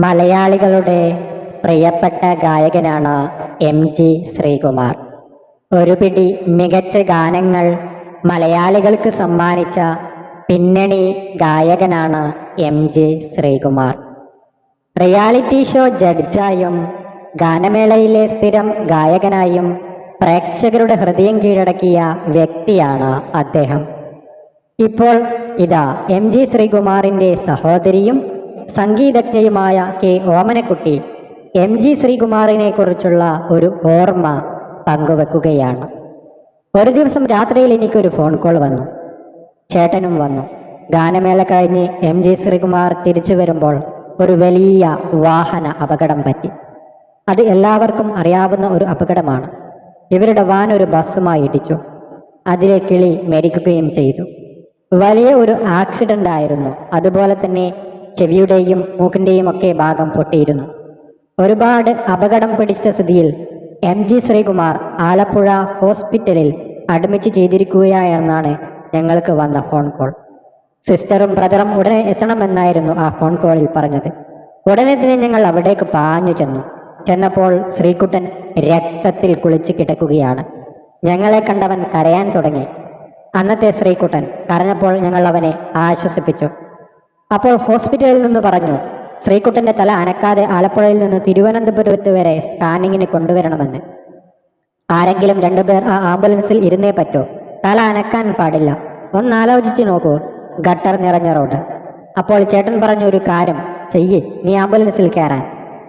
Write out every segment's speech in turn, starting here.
മലയാളികളുടെ പ്രിയപ്പെട്ട ഗായകനാണ് M G Sreekumar. ഒരു പിടി മികച്ച ഗാനങ്ങൾ മലയാളികൾക്ക് സമ്മാനിച്ച പിന്നണി ഗായകനാണ് M G Sreekumar. Reality show ജഡ്ജായും ഗാനമേളയിലെ സ്ഥിരം ഗായകനായും പ്രേക്ഷകരുടെ ഹൃദയം കീഴടക്കിയ വ്യക്തിയാണ് അദ്ദേഹം. ഇപ്പോൾ ഇതാ എം ജി ശ്രീകുമാറിന്റെ സഹോദരിയും സംഗീതജ്ഞയുമായ കെ. ഓമനക്കുട്ടി എം. ജി. ശ്രീകുമാറിനെ കുറിച്ചുള്ള ഒരു ഓർമ്മ പങ്കുവെക്കുകയാണ്. ഒരു ദിവസം രാത്രിയിൽ എനിക്കൊരു ഫോൺ കോൾ വന്നു. ചേട്ടനും വന്നു. ഗാനമേള കഴിഞ്ഞ് എം. ജി. ശ്രീകുമാർ തിരിച്ചു വരുമ്പോൾ ഒരു വലിയ വാഹന അപകടം പറ്റി. അത് എല്ലാവർക്കും അറിയാവുന്ന ഒരു അപകടമാണ്. ഇവരുടെ വാൻ ഒരു ബസ്സുമായി ഇടിച്ചു. അതിലെ കിളി മരിക്കുകയും ചെയ്തു. വലിയ ഒരു ആക്സിഡന്റ് ആയിരുന്നു. അതുപോലെ തന്നെ ചെവിയുടെയും മൂക്കിന്റെയും ഒക്കെ ഭാഗം പൊട്ടിയിരുന്നു. ഒരുപാട് അപകടം പിടിച്ച സ്ഥിതിയിൽ എം ജി ശ്രീകുമാർ ആലപ്പുഴ ഹോസ്പിറ്റലിൽ അഡ്മിറ്റ് ചെയ്തിരിക്കുകയാണെന്നാണ് ഞങ്ങൾക്ക് വന്ന ഫോൺ കോൾ. സിസ്റ്ററും ബ്രദറും ഉടനെ എത്തണമെന്നായിരുന്നു ആ ഫോൺ കോളിൽ പറഞ്ഞത്. ഉടനെ തന്നെ ഞങ്ങൾ അവിടേക്ക് പാഞ്ഞു ചെന്നു. ചെന്നപ്പോൾ ശ്രീകുട്ടൻ രക്തത്തിൽ കുളിച്ചു കിടക്കുകയാണ്. ഞങ്ങളെ കണ്ടവൻ കരയാൻ തുടങ്ങി. അന്നത്തെ ശ്രീകുട്ടൻ കരഞ്ഞപ്പോൾ ഞങ്ങൾ അവനെ ആശ്വസിപ്പിച്ചു. അപ്പോൾ ഹോസ്പിറ്റലിൽ നിന്ന് പറഞ്ഞു ശ്രീകുട്ടന്റെ തല അനക്കാതെ ആലപ്പുഴയിൽ നിന്ന് തിരുവനന്തപുരത്ത് വരെ സ്കാനിങ്ങിന് കൊണ്ടുവരണമെന്ന്. ആരെങ്കിലും രണ്ടുപേർ ആ ആംബുലൻസിൽ ഇരുന്നേ പറ്റൂ. തല അനക്കാൻ പാടില്ല. ഒന്നാലോചിച്ച് നോക്കൂ ഗട്ടർ നിറഞ്ഞ റോഡ്. അപ്പോൾ ചേട്ടൻ പറഞ്ഞ ഒരു കാര്യം ചെയ്യ് നീ ആംബുലൻസിൽ കയറാൻ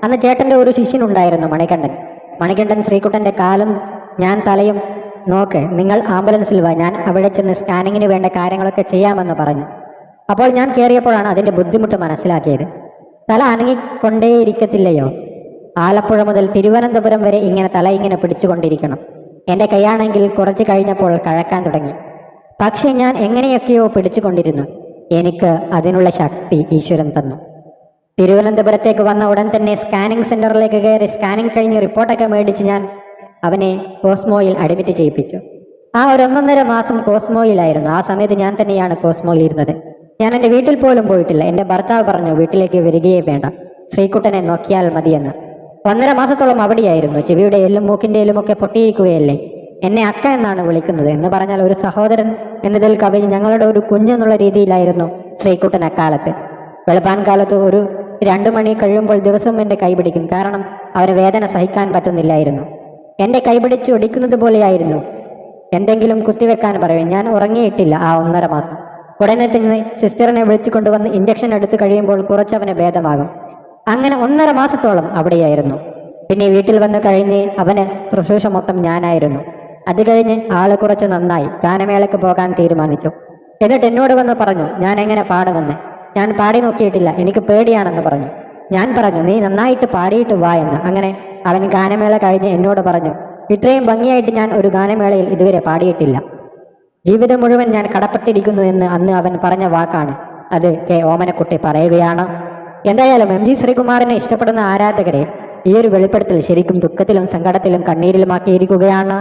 അന്ന് ചേട്ടന്റെ ഒരു ശിഷ്യനുണ്ടായിരുന്നു മണികണ്ഠൻ. മണികണ്ഠൻ ശ്രീകുട്ടന്റെ കാലും ഞാൻ തലയും നോക്ക് നിങ്ങൾ ആംബുലൻസിൽ വാ ഞാൻ അവിടെ ചെന്ന് സ്കാനിങ്ങിന് വേണ്ട കാര്യങ്ങളൊക്കെ ചെയ്യാമെന്ന് പറഞ്ഞു. അപ്പോൾ ഞാൻ കയറിയപ്പോഴാണ് അതിന്റെ ബുദ്ധിമുട്ട് മനസ്സിലാക്കിയത്. തല അനങ്ങിക്കൊണ്ടേയിരിക്കത്തില്ലയോ? ആലപ്പുഴ മുതൽ തിരുവനന്തപുരം വരെ ഇങ്ങനെ തല ഇങ്ങനെ പിടിച്ചുകൊണ്ടിരിക്കണം. എന്റെ കൈയാണെങ്കിൽ കുറച്ച് കഴിഞ്ഞപ്പോൾ കഴക്കാൻ തുടങ്ങി. പക്ഷെ ഞാൻ എങ്ങനെയൊക്കെയോ പിടിച്ചുകൊണ്ടിരുന്നു. എനിക്ക് അതിനുള്ള ശക്തി ഈശ്വരൻ തന്നു. തിരുവനന്തപുരത്തേക്ക് വന്ന ഉടൻ തന്നെ സ്കാനിംഗ് സെന്ററിലേക്ക് കയറി സ്കാനിംഗ് കഴിഞ്ഞ് റിപ്പോർട്ടൊക്കെ മേടിച്ച് ഞാൻ അവനെ കോസ്മോയിൽ അഡ്മിറ്റ് ചെയ്യിപ്പിച്ചു. ആ ഒരു ഒന്നൊന്നര മാസം കോസ്മോയിലായിരുന്നു. ആ സമയത്ത് ഞാൻ തന്നെയാണ് കോസ്മോയിൽ ഇരുന്നത്. ഞാൻ എന്റെ വീട്ടിൽ പോലും പോയിട്ടില്ല. എന്റെ ഭർത്താവ് പറഞ്ഞു വീട്ടിലേക്ക് വരികയേ വേണ്ട. ശ്രീകുട്ടനെ നോക്കിയാൽ മതിയെന്ന്. ഒന്നര മാസത്തോളം അവിടെയായിരുന്നു. ചെവിയുടെ എല്ലും മൂക്കിന്റെ എല്ലും ഒക്കെ പൊട്ടിയിരിക്കുകയല്ലേ? എന്നെ അക്ക എന്നാണ് വിളിക്കുന്നത് എന്ന് പറഞ്ഞാൽ ഒരു സഹോദരൻ എന്നതിൽ കവിഞ്ഞ് ഞങ്ങളുടെ ഒരു കുഞ്ഞെന്നുള്ള രീതിയിലായിരുന്നു ശ്രീകുട്ടൻ അക്കാലത്ത്. വെളുപ്പാൻ കാലത്ത് ഒരു രണ്ടു മണി കഴിയുമ്പോൾ ദിവസം എന്റെ കൈപിടിക്കും കാരണം അവന് വേദന സഹിക്കാൻ പറ്റുന്നില്ലായിരുന്നു. എന്റെ കൈപിടിച്ച് ഒടിക്കുന്നത് പോലെയായിരുന്നു. എന്തെങ്കിലും കുത്തിവെക്കാൻ പറയും. ഞാൻ ഉറങ്ങിയിട്ടില്ല ആ ഒന്നര മാസം. ഉടനെ തന്നെ സിസ്റ്ററിനെ വിളിച്ചുകൊണ്ടുവന്ന് ഇഞ്ചക്ഷൻ എടുത്തു കഴിയുമ്പോൾ കുറച്ചവന് ഭേദമാകും. അങ്ങനെ ഒന്നര മാസത്തോളം അവിടെയായിരുന്നു. പിന്നെ വീട്ടിൽ വന്ന് കഴിഞ്ഞ് അവന് ശുശ്രൂഷ മൊത്തം ഞാനായിരുന്നു. അത് കഴിഞ്ഞ് ആൾ കുറച്ച് നന്നായി. ഗാനമേളയ്ക്ക് പോകാൻ തീരുമാനിച്ചു. എന്നിട്ട് എന്നോട് വന്ന് പറഞ്ഞു ഞാൻ എങ്ങനെ പാടുമെന്ന്? ഞാൻ പാടി നോക്കിയിട്ടില്ല. എനിക്ക് പേടിയാണെന്ന് പറഞ്ഞു. ഞാൻ പറഞ്ഞു നീ നന്നായിട്ട് പാടിയിട്ട് വാ എന്ന്. അങ്ങനെ അവൻ ഗാനമേള കഴിഞ്ഞ് എന്നോട് പറഞ്ഞു ഇത്രയും ഭംഗിയായിട്ട് ഞാൻ ഒരു ഗാനമേളയിൽ ഇതുവരെ പാടിയിട്ടില്ല. ജീവിതം മുഴുവൻ ഞാൻ കടപ്പെട്ടിരിക്കുന്നു എന്ന് അന്ന് അവൻ പറഞ്ഞ വാക്കാണ്. അത് കെ ഓമനക്കുട്ടി പറയുകയാണ്. എന്തായാലും എം ജി ശ്രീകുമാറിനെ ഇഷ്ടപ്പെടുന്ന ആരാധകരെ ഈ ഒരു വെളിപ്പെടുത്തൽ ശരിക്കും ദുഃഖത്തിലും സങ്കടത്തിലും കണ്ണീരിലുമാക്കിയിരിക്കുകയാണ്.